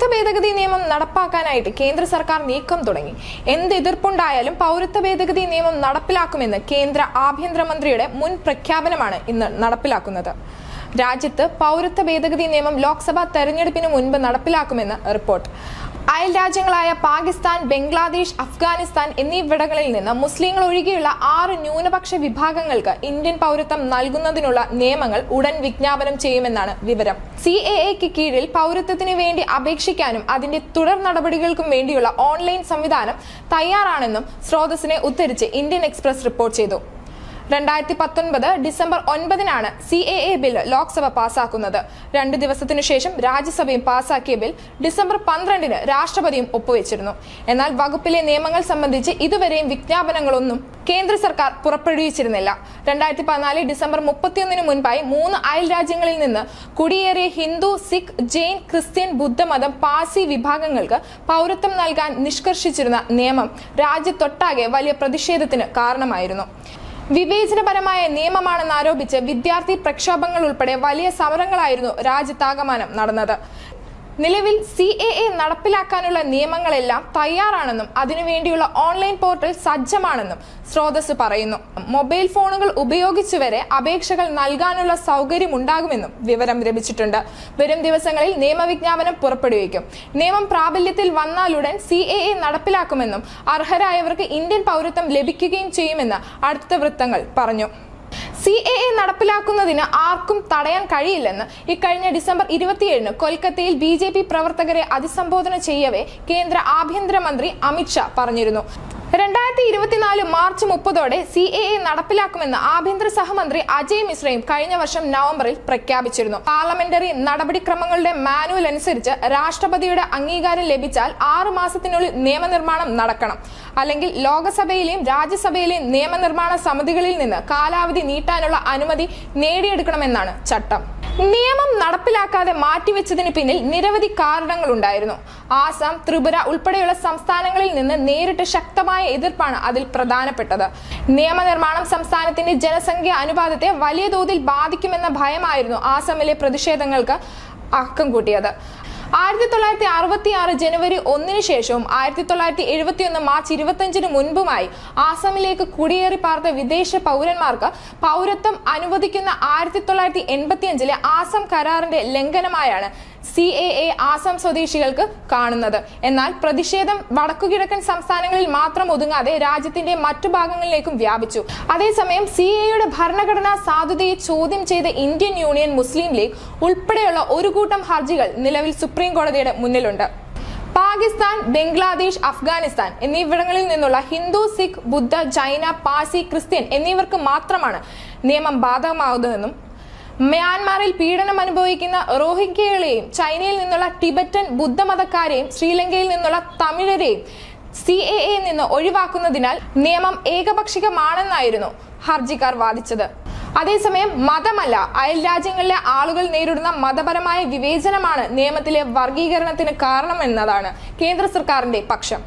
പൗരത്വ ഭേദഗതി നിയമം നടപ്പാക്കാനായിട്ട് കേന്ദ്ര സർക്കാർ നീക്കം തുടങ്ങി. എന്ത് എതിർപ്പുണ്ടായാലും പൗരത്വ ഭേദഗതി നിയമം നടപ്പിലാക്കുമെന്ന് കേന്ദ്ര ആഭ്യന്തരമന്ത്രിയുടെ മുൻ പ്രഖ്യാപനമാണ് ഇന്ന് നടപ്പിലാക്കുന്നത്. രാജ്യത്ത് പൗരത്വ ഭേദഗതി നിയമം ലോക്സഭാ തെരഞ്ഞെടുപ്പിന് മുൻപ് നടപ്പിലാക്കുമെന്ന് റിപ്പോർട്ട്. അയൽ രാജ്യങ്ങളായ പാകിസ്ഥാൻ ബംഗ്ലാദേശ് അഫ്ഗാനിസ്ഥാൻ എന്നിവിടങ്ങളിൽ നിന്ന് മുസ്ലിങ്ങൾ ഒഴികെയുള്ള ആറ് ന്യൂനപക്ഷ വിഭാഗങ്ങൾക്ക് ഇന്ത്യൻ പൗരത്വം നൽകുന്നതിനുള്ള നിയമങ്ങൾ ഉടൻ വിജ്ഞാപനം ചെയ്യുമെന്നാണ് വിവരം. സി എ എക്ക് കീഴിൽ പൗരത്വത്തിന് വേണ്ടി അപേക്ഷിക്കാനും അതിന്റെ തുടർ നടപടികൾക്കും വേണ്ടിയുള്ള ഓൺലൈൻ സംവിധാനം തയ്യാറാണെന്നും സ്രോതസ്സിനെ ഉദ്ധരിച്ച് ഇന്ത്യൻ എക്സ്പ്രസ് റിപ്പോർട്ട് ചെയ്തു. രണ്ടായിരത്തി പത്തൊൻപത് December ഒൻപതിനാണ് C A A bill Lok Sabha പാസാക്കുന്നത്. രണ്ടു ദിവസത്തിനു ശേഷം രാജ്യസഭയും പാസാക്കിയ ബിൽ ഡിസംബർ പന്ത്രണ്ടിന് രാഷ്ട്രപതിയും ഒപ്പുവെച്ചിരുന്നു. എന്നാൽ വകുപ്പിലെ നിയമങ്ങൾ സംബന്ധിച്ച് ഇതുവരെയും വിജ്ഞാപനങ്ങളൊന്നും കേന്ദ്ര സർക്കാർ പുറപ്പെടുവിച്ചിരുന്നില്ല. രണ്ടായിരത്തി പതിനാല് ഡിസംബർ മുപ്പത്തിയൊന്നിന് മുൻപായി മൂന്ന് അയൽ രാജ്യങ്ങളിൽ നിന്ന് കുടിയേറിയ ഹിന്ദു സിഖ് ജെയിൻ ക്രിസ്ത്യൻ ബുദ്ധമതം പാസി വിഭാഗങ്ങൾക്ക് പൗരത്വം നൽകാൻ നിഷ്കർഷിച്ചിരുന്ന നിയമം രാജ്യത്തൊട്ടാകെ വലിയ പ്രതിഷേധത്തിന് കാരണമായിരുന്നു. വിവേചനപരമായ നിയമമാണെന്ന് ആരോപിച്ച് വിദ്യാർത്ഥി പ്രക്ഷോഭങ്ങൾ ഉൾപ്പെടെ വലിയ സമരങ്ങളായിരുന്നു രാജ്യത്താകമാനം നടന്നത്. നിലവിൽ സി എ എ നടപ്പിലാക്കാനുള്ള നിയമങ്ങളെല്ലാം തയ്യാറാണെന്നും അതിനുവേണ്ടിയുള്ള ഓൺലൈൻ പോർട്ടൽ സജ്ജമാണെന്നും സ്രോതസ് പറയുന്നു. മൊബൈൽ ഫോണുകൾ ഉപയോഗിച്ചു വരെ അപേക്ഷകൾ നൽകാനുള്ള സൗകര്യമുണ്ടാകുമെന്നും വിവരം ലഭിച്ചിട്ടുണ്ട്. വരും ദിവസങ്ങളിൽ നിയമവിജ്ഞാപനം പുറപ്പെടുവിക്കും. നിയമം പ്രാബല്യത്തിൽ വന്നാലുടൻ സി എ എ നടപ്പിലാക്കുമെന്നും അർഹരായവർക്ക് ഇന്ത്യൻ പൗരത്വം ലഭിക്കുകയും ചെയ്യുമെന്ന് അടുത്ത വൃത്തങ്ങൾ പറഞ്ഞു. സി എ എ നടപ്പിലാക്കുന്നതിന് ആർക്കും തടയാൻ കഴിയില്ലെന്ന് ഇക്കഴിഞ്ഞ ഡിസംബർ ഇരുപത്തിയേഴിന് കൊൽക്കത്തയിൽ ബി ജെ പി പ്രവർത്തകരെ അഭിസംബോധന ചെയ്യവേ കേന്ദ്ര ആഭ്യന്തരമന്ത്രി അമിത്ഷാ പറഞ്ഞിരുന്നു. രണ്ടായിരത്തി ഇരുപത്തിനാല് മാർച്ച് മുപ്പതോടെ സി എ എ നടപ്പിലാക്കുമെന്ന് ആഭ്യന്തര സഹമന്ത്രി അജയ് മിശ്രയും കഴിഞ്ഞ വർഷം നവംബറിൽ പ്രഖ്യാപിച്ചിരുന്നു. പാർലമെന്ററി നടപടിക്രമങ്ങളുടെ മാനുവൽ അനുസരിച്ച് രാഷ്ട്രപതിയുടെ അംഗീകാരം ലഭിച്ചാൽ ആറു മാസത്തിനുള്ളിൽ നിയമനിർമ്മാണം നടക്കണം. അല്ലെങ്കിൽ ലോകസഭയിലെയും രാജ്യസഭയിലെയും നിയമനിർമ്മാണ സമിതികളിൽ നിന്ന് കാലാവധി നീട്ടാനുള്ള അനുമതി നേടിയെടുക്കണമെന്നാണ് ചട്ടം. നിയമം നടപ്പിലാക്കാതെ മാറ്റിവെച്ചതിന് പിന്നിൽ നിരവധി കാരണങ്ങൾ ഉണ്ടായിരുന്നു ആസാം ത്രിപുര ഉൾപ്പെടെയുള്ള സംസ്ഥാനങ്ങളിൽ നിന്ന് നേരിട്ട് ശക്തമായ എതിർപ്പാണ് അതിൽ പ്രധാനപ്പെട്ടത്. നിയമനിർമ്മാണം സംസ്ഥാനത്തിന്റെ ജനസംഖ്യ അനുപാതത്തെ വലിയ തോതിൽ ബാധിക്കുമെന്ന ഭയമായിരുന്നു ആസാമിലെ പ്രതിഷേധങ്ങൾക്ക് അക്കം കൂട്ടിയത്. ആയിരത്തി തൊള്ളായിരത്തി അറുപത്തി ആറ് ജനുവരി ഒന്നിന് ശേഷവും ആയിരത്തി തൊള്ളായിരത്തി എഴുപത്തി ഒന്ന് മാർച്ച് ഇരുപത്തഞ്ചിന് മുൻപുമായി ആസാമിലേക്ക് കുടിയേറി പാർത്ത വിദേശ പൗരന്മാർക്ക് പൗരത്വം അനുവദിക്കുന്ന ആയിരത്തി തൊള്ളായിരത്തി എൺപത്തി അഞ്ചിലെ ആസാം കരാറിന്റെ ലംഘനമായാണ് സി എ എ ആസാം സ്വദേശികൾക്ക് കാണുന്നത്. എന്നാൽ പ്രതിഷേധം വടക്കുകിഴക്കൻ സംസ്ഥാനങ്ങളിൽ മാത്രം ഒതുങ്ങാതെ രാജ്യത്തിന്റെ മറ്റു ഭാഗങ്ങളിലേക്കും വ്യാപിച്ചു. അതേസമയം സി എയുടെ ഭരണഘടനാ സാധുതയെ ചോദ്യം ചെയ്ത ഇന്ത്യൻ യൂണിയൻ മുസ്ലിം ലീഗ് ഉൾപ്പെടെയുള്ള ഒരു കൂട്ടം ഹർജികൾ നിലവിൽ സുപ്രീം കോടതിയുടെ മുന്നിലുണ്ട്. പാകിസ്ഥാൻ ബംഗ്ലാദേശ് അഫ്ഗാനിസ്ഥാൻ എന്നിവിടങ്ങളിൽ നിന്നുള്ള ഹിന്ദു സിഖ് ബുദ്ധ ജൈന പാസി ക്രിസ്ത്യൻ എന്നിവർക്ക് മാത്രമാണ് നിയമം ബാധകമാകുന്നതെന്നും മ്യാൻമാറിൽ പീഡനം അനുഭവിക്കുന്ന റോഹിംഗ്യകളെയും ചൈനയിൽ നിന്നുള്ള ടിബറ്റൻ ബുദ്ധമതക്കാരെയും ശ്രീലങ്കയിൽ നിന്നുള്ള തമിഴരെയും സി എ എ നിന്ന് ഒഴിവാക്കുന്നതിനാൽ നിയമം ഏകപക്ഷികമാണെന്നായിരുന്നു ഹർജിക്കാർ വാദിച്ചത്. അതേസമയം മതമല്ല അയൽ രാജ്യങ്ങളിലെ ആളുകൾ നേരിടുന്ന മതപരമായ വിവേചനമാണ് നിയമത്തിലെ വർഗീകരണത്തിന് കാരണമെന്നതാണ് കേന്ദ്ര സർക്കാരിന്റെ പക്ഷം.